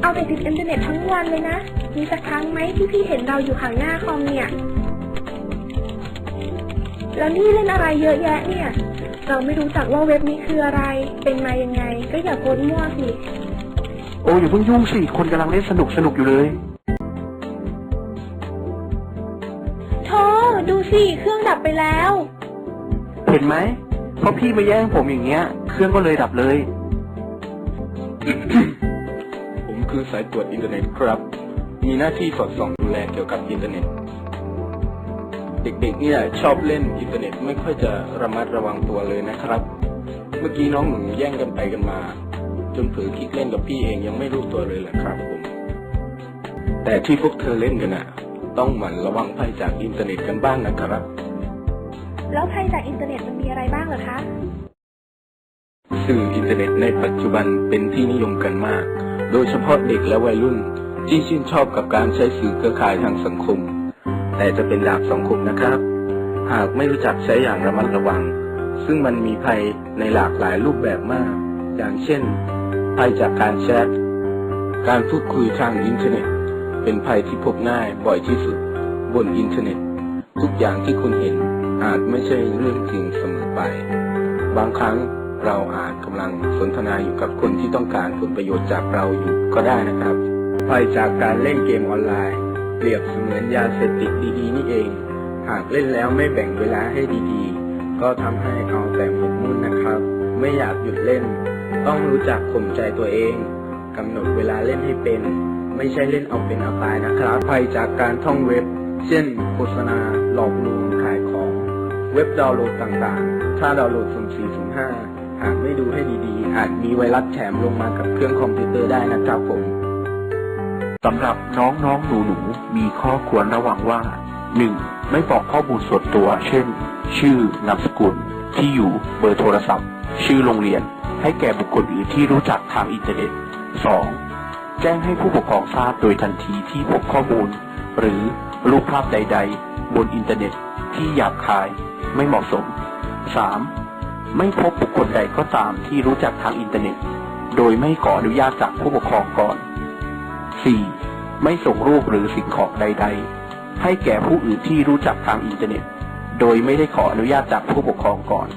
เอาแต่ติดอินเทอร์เน็ตทั้งวันเลยนะ มีสักครั้งไหมที่พี่เห็นเราอยู่ห่างหน้าคอมเนี่ย แล้วนี่เล่นอะไรเยอะแยะเนี่ย เราไม่รู้จักว่าเว็บนี้คืออะไร เป็นมายังไง ก็อย่าโพสต์มั่วสิ โอ้อย่าเพิ่งยุ่งสิ คนกำลังเล่นสนุกสนุกอยู่เลยโธ่ดูสิ เครื่องดับไปแล้ว เห็นไหมเพราะพี่มาแย่งผมอย่างเงี้ย เครื่องก็เลยดับเลยผม คือสายตรวจอินเทอร์เน็ตครับ มีหน้าที่สอดส่องดูแลเกี่ยวกับอินเทอร์เน็ต เด็กๆเนี่ยชอบเล่นอินเทอร์เน็ตไม่ค่อยจะระมัดระวังตัวเลยนะครับ เมื่อกี้น้องหนูแย่งกันไปกันมา จนเผลอคลิกเล่นกับพี่เองยังไม่รู้ตัวเลยแหละครับผม แต่ที่พวกเธอเล่นกันน่ะต้องหมั่นระวังภัยจากอินเทอร์เน็ตกันบ้างนะครับ แล้วภัยจากอินเทอร์เน็ตมันมีอะไรบ้างเหรอคะ สื่ออินเทอร์เน็ตในปัจจุบันเป็นที่นิยมกันมาก โดยเฉพาะเด็กและวัยรุ่น ที่ชื่นชอบกับการใช้สื่อเครือข่ายทางสังคม แต่จะเป็นดาบสองคมนะครับ หากไม่รู้จักใช้อย่างระมัดระวัง ซึ่งมันมีภัยในหลากหลายรูปแบบมาก อย่างเช่น ภัยจากการแชทการพูดคุยทางอินเทอร์เน็ต เป็นภัยที่พบง่ายบ่อยที่สุด บนอินเทอร์เน็ต ทุกอย่างที่คุณเห็นอาจไม่ใช่เรื่องจริงเสมอไป บางครั้ง เราอาจกำลังสนทนาอยู่กับคนที่ต้องการผลประโยชน์จากเราอยู่ก็ได้นะครับภัยจากการเล่นเกมออนไลน์ เปรียบเสมือนยาเสพติดดีๆ นี่เอง หากเล่นแล้วไม่แบ่งเวลาให้ดีๆ ก็ทำให้เอาแต่หมกมุ่นนะครับ ไม่อยากหยุดเล่น ต้องรู้จักข่มใจตัวเองกำหนดเวลาเล่นให้เป็น ไม่ใช่เล่นเอาเป็นเอาตายนะครับภัยจากการท่องเว็บ เช่น โฆษณาหลอกลวงขายของ เว็บดาวน์โหลดต่างๆ ถ้าดาวน์โหลดสุ่ม4สุ่ม5 หากไม่ดูให้ดีๆ อาจมีไวรัสแถมลงมากับเครื่องคอมพิวเตอร์ได้นะครับผมสำหรับน้องน้องหนูหนูๆมีข้อควรระวังว่า 1. ไม่บอกข้อมูลส่วนตัว เช่น ชื่อนามสกุล ที่อยู่เบอร์โทรศัพท์ ชื่อโรงเรียน ให้แก่บุคคลอื่นที่รู้จักทางอินเทอร์เน็ต 2. แจ้งให้ผู้ปกครองทราบโดยทันทีที่พบข้อมูล หรือรูปภาพใด ๆ บนอินเทอร์เน็ตที่หยาบคายไม่เหมาะสม 3. ไม่พบบุคคลใดก็ตามที่รู้จักทางอินเทอร์เน็ต โดยไม่ขออนุญาตจากผู้ปกครองก่อน 4. ไม่ส่งรูปหรือสิ่งของใด ๆ ให้แก่ผู้อื่นที่รู้จักทางอินเทอร์เน็ต โดยไม่ได้ขออนุญาตจากผู้ปกครองก่อน